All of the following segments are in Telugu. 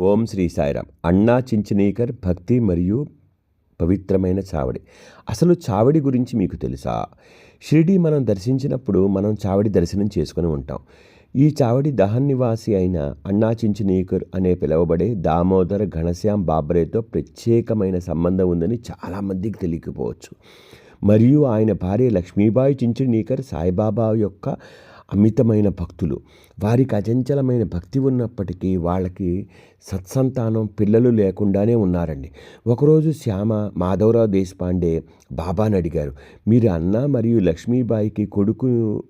ఓం శ్రీ సాయిరామ్. అన్నా చించనీకర్ భక్తి మరియు పవిత్రమైన చావడి. అసలు చావడి గురించి మీకు తెలుసా? షిరిడి మనం దర్శించినప్పుడు మనం చావడి దర్శనం చేసుకుని ఉంటాం. ఈ చావడి దహన్ నివాసి అయిన అన్నా చించనీకర్ అనే పిలువబడే దామోదర్ ఘనశ్యాం బాబ్రేతో ప్రత్యేకమైన సంబంధం ఉందని చాలామందికి తెలియకపోవచ్చు. మరియు ఆయన భార్య లక్ష్మీబాయి చించనీకర్ సాయిబాబా యొక్క అమితమైన భక్తులు. వారికి అచంచలమైన భక్తి ఉన్నప్పటికీ వాళ్ళకి సత్సంతానం పిల్లలు లేకుండానే ఉన్నారండి. ఒకరోజు శ్యామ మాధవరావు దేశపాండే బాబాని అడిగారు మీరు అన్న మరియు లక్ష్మీబాయికి కొడుకు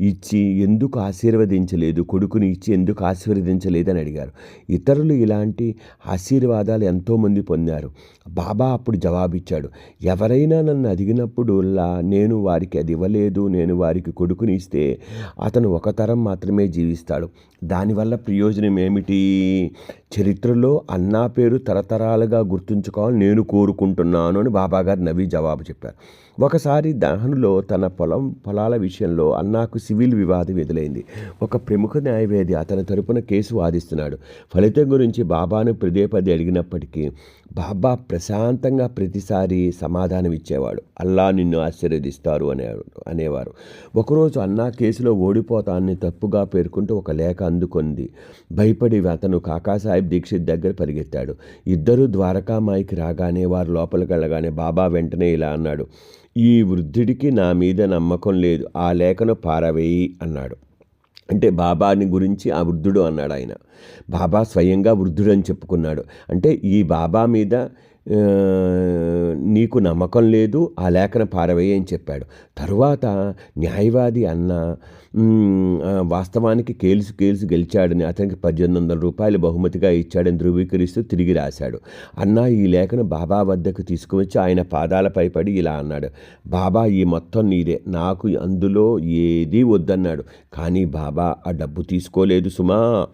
ఇచ్చి ఎందుకు ఆశీర్వదించలేదు కొడుకుని ఇచ్చి ఎందుకు ఆశీర్వదించలేదని అడిగారు. ఇతరులు ఇలాంటి ఆశీర్వాదాలు ఎంతోమంది పొందారు. బాబా అప్పుడు జవాబిచ్చాడు ఎవరైనా నన్ను అడిగినప్పుడుల్లా నేను వారికి అది ఇవ్వలేదు నేను వారికి కొడుకుని ఇస్తే అతను ఒక తరం మాత్రమే జీవిస్తాడు. దానివల్ల ప్రయోజనం ఏమిటి? చరిత్రలో అన్నా పేరు తరతరాలుగా గుర్తుంచుకోవాలని నేను కోరుకుంటున్నాను అని బాబాగారు నవీ జవాబు చెప్పారు. ఒకసారి దహనులో తన పొలం పొలాల విషయంలో అన్నాకు సివిల్ వివాదం ఎదురైంది. ఒక ప్రముఖ న్యాయవేది అతని తరపున కేసు వాదిస్తున్నాడు. ఫలితం గురించి బాబాను పదే పదే అడిగినప్పటికీ బాబా ప్రశాంతంగా ప్రతిసారి సమాధానం ఇచ్చేవాడు. అల్లా నిన్ను ఆశీర్వదిస్తారు అనే అనేవారు. ఒకరోజు అన్నా కేసులో ఓడిపోతాన్ని తప్పుగా పేర్కొంటూ ఒక లేఖ అందుకుంది. భయపడి అతను కాకాసాయి సాహెబ్ దీక్షిత్ దగ్గర పరిగెత్తాడు. ఇద్దరు ద్వారకామాయికి రాగానే వారు లోపలికి వెళ్ళగానే బాబా వెంటనే ఇలా అన్నాడు. ఈ వృద్ధుడికి నా మీద నమ్మకం లేదు. ఆ లేఖను పారవేయి అన్నాడు. అంటే బాబాని గురించి ఆ వృద్ధుడు అన్నాడు ఆయన. బాబా స్వయంగా వృద్ధుడు అని చెప్పుకున్నాడు. అంటే ఈ బాబా మీద నీకు నమ్మకం లేదు ఆ లేఖన పారవేయ అని చెప్పాడు. తరువాత న్యాయవాది అన్న వాస్తవానికి కేల్సు కేల్సు గెలిచాడని అతనికి పద్దెనిమిది వందల రూపాయలు బహుమతిగా ఇచ్చాడని ధృవీకరిస్తూ తిరిగి రాశాడు. అన్న ఈ లేఖను బాబా వద్దకు తీసుకువచ్చి ఆయన పాదాలపై పడి ఇలా అన్నాడు. బాబా ఈ మొత్తం నీదే. నాకు అందులో ఏదీ వద్దన్నాడు. కానీ బాబా ఆ డబ్బు తీసుకోలేదు సుమా.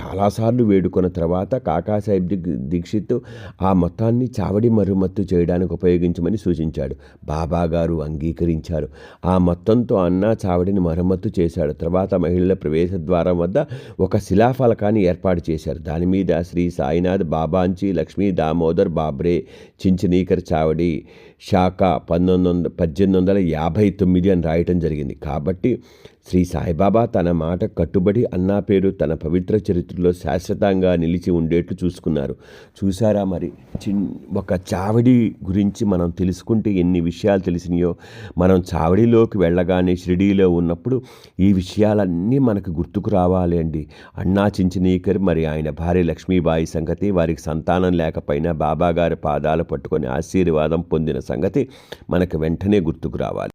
చాలాసార్లు వేడుకున్న తర్వాత కాకాసాహెబ్ దీక్షిత్ ఆ మొత్తాన్ని చావడి మరుమత్తు చేయడానికి ఉపయోగించమని సూచించాడు. బాబా గారు అంగీకరించారు. ఆ మొత్తంతో అన్న చావడిని మరమ్మత్తు చేశాడు. తర్వాత మహిళల ప్రవేశ ద్వారం వద్ద ఒక శిలాఫలకాన్ని ఏర్పాటు చేశారు. దాని మీద శ్రీ సాయినాథ్ బాబాంచి లక్ష్మీ దామోదర్ బాబ్రే చించనీకర్ చావడి శాఖ పంతొమ్మిది వందల పద్దెనిమిది వందల యాభై తొమ్మిది అని రాయటం జరిగింది. కాబట్టి శ్రీ సాయిబాబా తన మాట కట్టుబడి అన్నా పేరు తన పవిత్ర చరిత్రలో శాశ్వతంగా నిలిచి ఉండేట్లు చూసుకున్నారు. చూసారా మరి? చిన్ ఒక చావడి గురించి మనం తెలుసుకుంటే ఎన్ని విషయాలు తెలిసినాయో. మనం చావడిలోకి వెళ్ళగానే షిరిడీలో ఉన్నప్పుడు ఈ విషయాలన్నీ మనకు గుర్తుకు రావాలి అండి. అన్నా చించనీకర్ మరి ఆయన భార్య లక్ష్మీబాయి సంగతి వారికి సంతానం లేకపోయినా బాబాగారి పాదాలు పట్టుకొని ఆశీర్వాదం పొందిన సంగతి మనకు వెంటనే గుర్తుకు రావాలి.